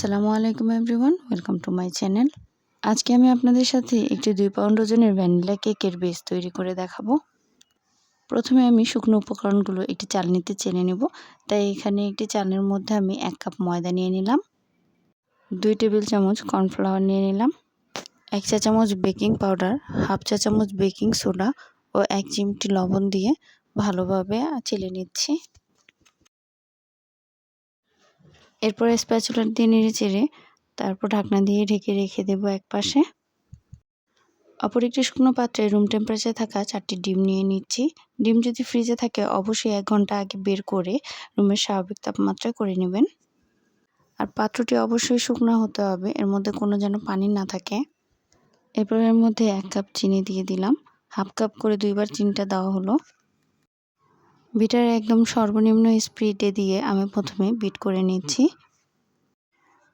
আসসালামু আলাইকুম everyone, welcome to my channel. আজকে আমি আপনাদের সাথে একটি দুই পাউন্ড ওজনের ভ্যানিলা কেকের বেস তৈরি করে দেখাবো। প্রথমে আমি শুকনো উপকরণগুলো একটি চালনিতে চেনে নেব। তাই এখানে একটি চালনির মধ্যে আমি এক কাপ ময়দা নিয়ে নিলাম। দুই টেবিল চামচ কর্নফ্লাওয়ার নিয়ে নিলাম। এক চা চামচ বেকিং পাউডার, হাফ চা চামচ বেকিং সোডা ও এক চিমটি লবণ দিয়ে ভালোভাবে চেলে নিচ্ছি। এরপর স্প্যাচুলার দিয়ে নেড়ে চেড়ে তারপর ঢাকনা দিয়ে ঢেকে রেখে দেবো এক পাশে। অপর একটি শুকনো পাত্রে রুম টেম্পারেচার থাকা চারটি ডিম নিয়ে নিচ্ছি। ডিম যদি ফ্রিজে থাকে, অবশ্যই এক ঘণ্টা আগে বের করে রুমের স্বাভাবিক তাপমাত্রা করে নেবেন। আর পাত্রটি অবশ্যই শুকনো হতে হবে, এর মধ্যে কোনো যেন পানি না থাকে। এরপর এর মধ্যে এক কাপ চিনি দিয়ে দিলাম। হাফ কাপ করে দুইবার চিনিটা দেওয়া হলো। বিটার একদম সর্বনিম্ন স্পিডে দিয়ে আমি প্রথমে বিট করে নিচ্ছি।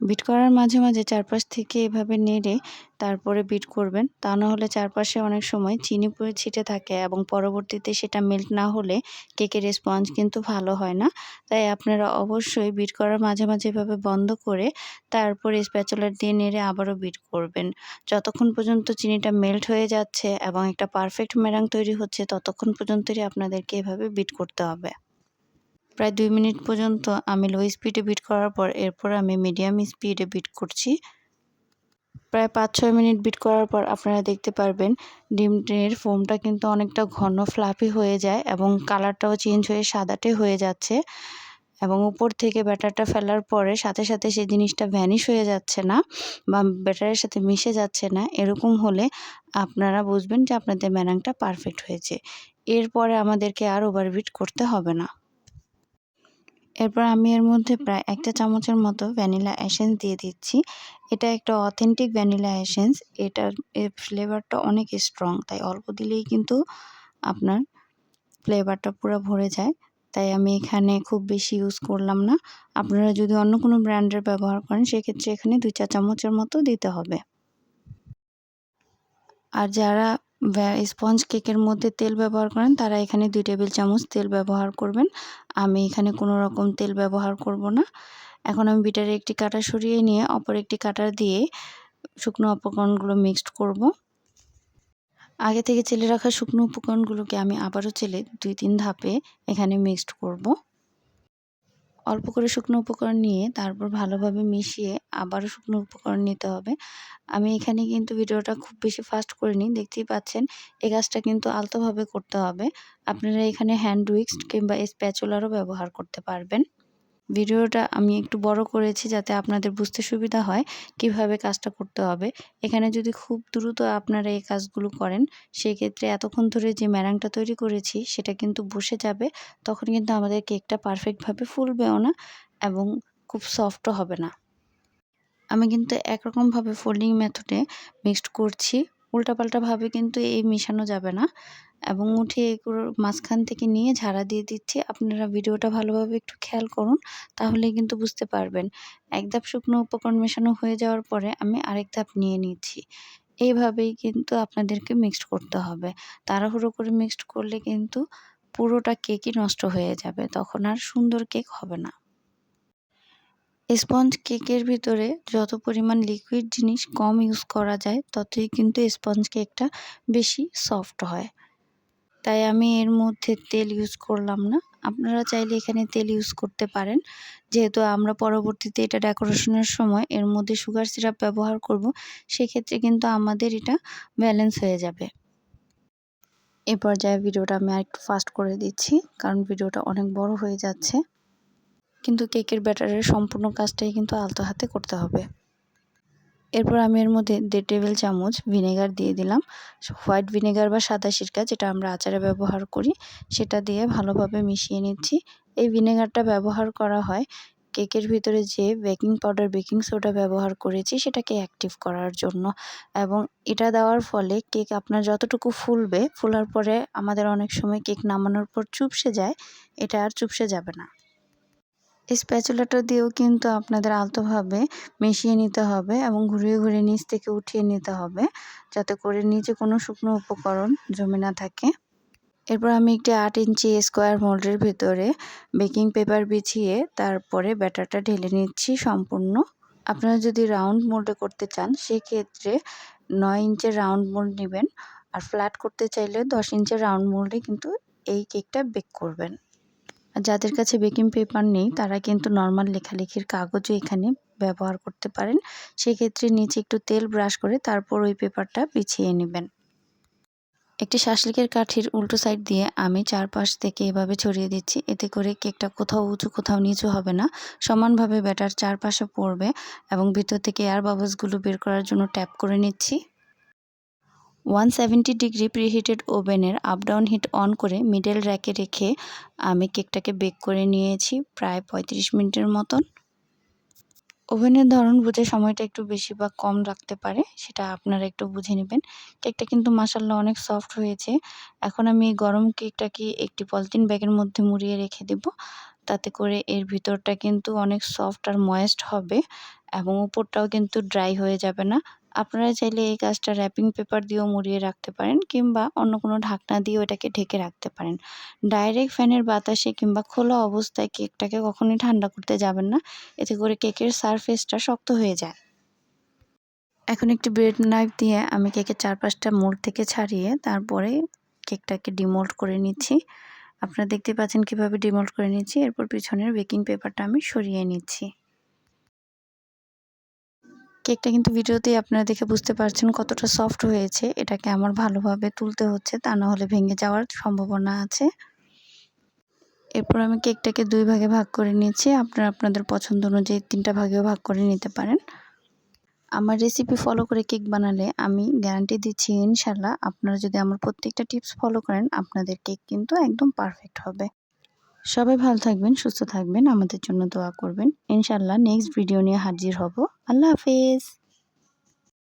বিট করার মাঝে মাঝে চারপাশ থেকে এভাবে নেড়ে তারপরে বিট করবেন। তা না হলে চারপাশে অনেক সময় চিনি পরে ছিটে থাকে এবং পরবর্তীতে সেটা মেল্ট না হলে কেকের স্পঞ্জ কিন্তু ভালো হয় না। তাই আপনারা অবশ্যই বিট করার মাঝে মাঝে এভাবে বন্ধ করে তারপরে স্প্যাচুলার দিয়ে নেড়ে আবারও বিট করবেন। যতক্ষণ পর্যন্ত চিনিটা মেল্ট হয়ে যাচ্ছে এবং একটা পারফেক্ট মেরাং তৈরি হচ্ছে, ততক্ষণ পর্যন্তই আপনাদেরকে এভাবে বিট করতে হবে। প্রায় দুই মিনিট পর্যন্ত আমি লো স্পিডে বিট করার পর এরপর আমি মিডিয়াম স্পিডে বিট করছি। প্রায় পাঁচ ছয় মিনিট বিট করার পর আপনারা দেখতে পারবেন ডিমের ফোমটা কিন্তু অনেকটা ঘন ফ্লাফি হয়ে যায় এবং কালারটাও চেঞ্জ হয়ে সাদাটে হয়ে যাচ্ছে এবং উপর থেকে ব্যাটারটা ফেলার পরে সাথে সাথে সেই জিনিসটা ভ্যানিশ হয়ে যাচ্ছে না বা ব্যাটারের সাথে মিশে যাচ্ছে না। এরকম হলে আপনারা বুঝবেন যে আপনাদের ম্যানাংটা পারফেক্ট হয়েছে। এরপরে আমাদেরকে আর ওভারবিট করতে হবে না। এরপর আমি এর মধ্যে প্রায় একটা চামচের মতো ভ্যানিলা এসেন্স দিয়ে দিচ্ছি। এটা একটা অথেন্টিক ভ্যানিলা এসেন্স। এটার এর ফ্লেভারটা অনেক স্ট্রং তাই অল্প দিলেই কিন্তু আপনার ফ্লেভারটা পুরো ভরে যায়। তাই আমি এখানে খুব বেশি ইউজ করলাম না। আপনারা যদি অন্য কোনো ব্র্যান্ডের ব্যবহার করেন সেক্ষেত্রে এখানে দুই চা চামচের মতো দিতে হবে। আর যারা স্পঞ্জ কেকের মধ্যে তেল ব্যবহার করেন, তারা এখানে দুই টেবিল চামচ তেল ব্যবহার করবেন। আমি এখানে কোনো রকম তেল ব্যবহার করব না। এখন আমি বিটারে একটি কাটা সরিয়ে নিয়ে অপর একটি কাটার দিয়ে শুকনো উপকরণগুলো মিক্সড করব। আগে থেকে চেলে রাখা শুকনো উপকরণগুলোকে আমি আবারও চেলে দুই, তিন ধাপে এখানে মিক্সড করব। অল্প করে শুকনো উপকরণ নিয়ে তারপর ভালোভাবে মিশিয়ে আবারও শুকনো উপকরণ নিতে হবে। আমি এখানে কিন্তু ভিডিওটা খুব বেশি ফাস্ট করিনি, দেখতেই পাচ্ছেন, এই কাজটা কিন্তু আলতোভাবে করতে হবে। আপনারা এখানে হ্যান্ড উইক্স কিংবা স্প্যাচুলারও ব্যবহার করতে পারবেন। ভিডিওটা আমি একটু বড় করেছি যাতে আপনাদের বুঝতে সুবিধা হয় কীভাবে কাজটা করতে হবে। এখানে যদি খুব দ্রুত আপনারা এই কাজগুলো করেন সেই ক্ষেত্রে এতক্ষণ ধরে যে ম্যারাংটা তৈরি করেছি সেটা কিন্তু বসে যাবে। তখন কিন্তু আমাদের কেকটা পারফেক্টভাবে ফুলবেও না এবং খুব সফটও হবে না। আমি কিন্তু একরকমভাবে ফোল্ডিং মেথডে মিক্সড করছি। উল্টাপাল্টাভাবে কিন্তু এই মেশানো যাবে না। এবং উঠিয়ে এগুলো মাঝখান থেকে নিয়ে ঝাড়া দিয়ে দিচ্ছি। আপনারা ভিডিওটা ভালোভাবে একটু খেয়াল করুন, তাহলেই কিন্তু বুঝতে পারবেন। এক ধাপ শুকনো উপকরণ মেশানো হয়ে যাওয়ার পরে আমি আরেক ধাপ নিয়ে নিচ্ছি। এইভাবেই কিন্তু আপনাদেরকে মিক্সড করতে হবে। তাড়াহুড়ো করে মিক্সড করলে কিন্তু পুরোটা কেকই নষ্ট হয়ে যাবে, তখন আর সুন্দর কেক হবে না। স্পঞ্জ কেকের ভিতরে যত পরিমাণ লিকুইড জিনিস কম ইউজ করা যায়, ততই কিন্তু স্পঞ্জ কেকটা বেশি সফট হয়। তাই আমি এর মধ্যে তেল ইউজ করলাম না। আপনারা চাইলে এখানে তেল ইউজ করতে পারেন। যেহেতু আমরা পরবর্তীতে এটা ডেকোরেশনের সময় এর মধ্যে সুগার সিরাপ ব্যবহার করব, সেক্ষেত্রে কিন্তু আমাদের এটা ব্যালেন্স হয়ে যাবে। এ পর্যায়ে ভিডিওটা আমি আরেকটু ফাস্ট করে দিচ্ছি, কারণ ভিডিওটা অনেক বড় হয়ে যাচ্ছে। কিন্তু কেকের ব্যাটারের সম্পূর্ণ কাজটাই কিন্তু আলতো হাতে করতে হবে। এরপর আমি এর মধ্যে দেড় টেবিল চামচ ভিনেগার দিয়ে দিলাম। হোয়াইট ভিনেগার বা সাদা সিরকা যেটা আমরা আচারে ব্যবহার করি, সেটা দিয়ে ভালোভাবে মিশিয়ে নিচ্ছি। এই ভিনেগারটা ব্যবহার করা হয় কেকের ভিতরে যে বেকিং পাউডার, বেকিং সোডা ব্যবহার করেছি, সেটাকে অ্যাক্টিভ করার জন্য। এবং এটা দেওয়ার ফলে কেক আপনার যতটুকু ফুলবে, ফুলার পরে আমাদের অনেক সময় কেক নামানোর পর চুপসে যায়, এটা আর চুপসে যাবে না। স্প্যাচুলাটা দিয়েও কিন্তু আপনাদের আলতোভাবে মিশিয়ে নিতে হবে এবং ঘুরিয়ে ঘুরিয়ে নিচ থেকে উঠিয়ে নিতে হবে যাতে করে নিচে কোনো শুকনো উপকরণ জমে না থাকে। এরপর আমি একটি আট ইঞ্চি স্কোয়ার মোল্ডের ভিতরে বেকিং পেপার বিছিয়ে তারপরে ব্যাটারটা ঢেলে নিচ্ছি সম্পূর্ণ। আপনারা যদি রাউন্ড মোল্ডে করতে চান, সেক্ষেত্রে নয় ইঞ্চের রাউন্ড মোল্ড নেবেন। আর ফ্ল্যাট করতে চাইলে দশ ইঞ্চের রাউন্ড মোল্ডে কিন্তু এই কেকটা বেক করবেন। আর যাদের কাছে বেকিং পেপার নেই, তারা কিন্তু নর্মাল লেখালেখির কাগজও এখানে ব্যবহার করতে পারেন। সেক্ষেত্রে নিচে একটু তেল ব্রাশ করে তারপর ওই পেপারটা বিছিয়ে নেবেন। একটি শাসলিকের কাঠির উল্টো সাইড দিয়ে আমি চারপাশ থেকে এভাবে ছড়িয়ে দিচ্ছি। এতে করে কেকটা কোথাও উঁচু, কোথাও নিচু হবে না। সমানভাবে ব্যাটার চারপাশে পড়বে এবং ভিতর থেকে এয়ার বাবলসগুলো বের করার জন্য ট্যাপ করে নিচ্ছি। ওয়ান সেভেন্টি ডিগ্রি প্রিহিটেড ওভেনের আপ ডাউন হিট অন করে মিডল র্যাকে রেখে আমি কেকটাকে বেক করে নিয়েছি প্রায় পঁয়ত্রিশ মিনিটের মতন। ওভেনের ধরন বুঝে সময়টা একটু বেশি বা কম রাখতে পারে, সেটা আপনারা একটু বুঝে নেবেন। কেকটা কিন্তু মাসাল্লাহ অনেক সফট হয়েছে। এখন আমি গরম কেকটাকে একটি পলিথিন ব্যাগের মধ্যে মুড়িয়ে রেখে দেব। তাতে করে এর ভিতরটা কিন্তু অনেক সফট আর ময়েস্ট হবে এবং উপরটাও কিন্তু ড্রাই হয়ে যাবে না। আপনারা চাইলে এই কাজটা র্যাপিং পেপার দিয়েও মুড়িয়ে রাখতে পারেন কিংবা অন্য কোনো ঢাকনা দিয়েও এটাকে ঢেকে রাখতে পারেন। ডাইরেক্ট ফ্যানের বাতাসে কিংবা খোলা অবস্থায় কেকটাকে কখনোই ঠান্ডা করতে যাবেন না। এতে করে কেকের সারফেসটা শক্ত হয়ে যায়। এখন একটি ব্রেড নাইফ দিয়ে আমি কেকের চারপাশটা মোড় থেকে ছাড়িয়ে তারপরে কেকটাকে ডিমোল্ড করে নিচ্ছি। আপনারা দেখতে পাচ্ছেন কীভাবে ডিমোল্ড করে নিচ্ছি। এরপর পিছনের বেকিং পেপারটা আমি সরিয়ে নিচ্ছি। কেকটা কিন্তু ভিডিওতেই আপনারা দেখে বুঝতে পারছেন কতটা সফট হয়েছে। এটাকে আমার ভালোভাবে তুলতে হচ্ছে, তা না হলে ভেঙে যাওয়ার সম্ভাবনা আছে। এরপর আমি কেকটাকে দুই ভাগে ভাগ করে নিচ্ছি আপনারা আপনাদের পছন্দ অনুযায়ী তিনটা ভাগেও ভাগ করে নিতে পারেন। আমার রেসিপি ফলো করে কেক বানালে আমি গ্যারান্টি দিচ্ছি ইনশাল্লাহ আপনারা যদি আমার প্রত্যেকটা টিপস ফলো করেন, আপনাদের কেক কিন্তু একদম পারফেক্ট হবে। সবাই ভালো থাকবেন, সুস্থ থাকবেন। আমাদের জন্য দোয়া করবেন। ইনশাল্লাহ নেক্সট ভিডিও নিয়ে হাজির হব। আল্লাহ হাফেজ।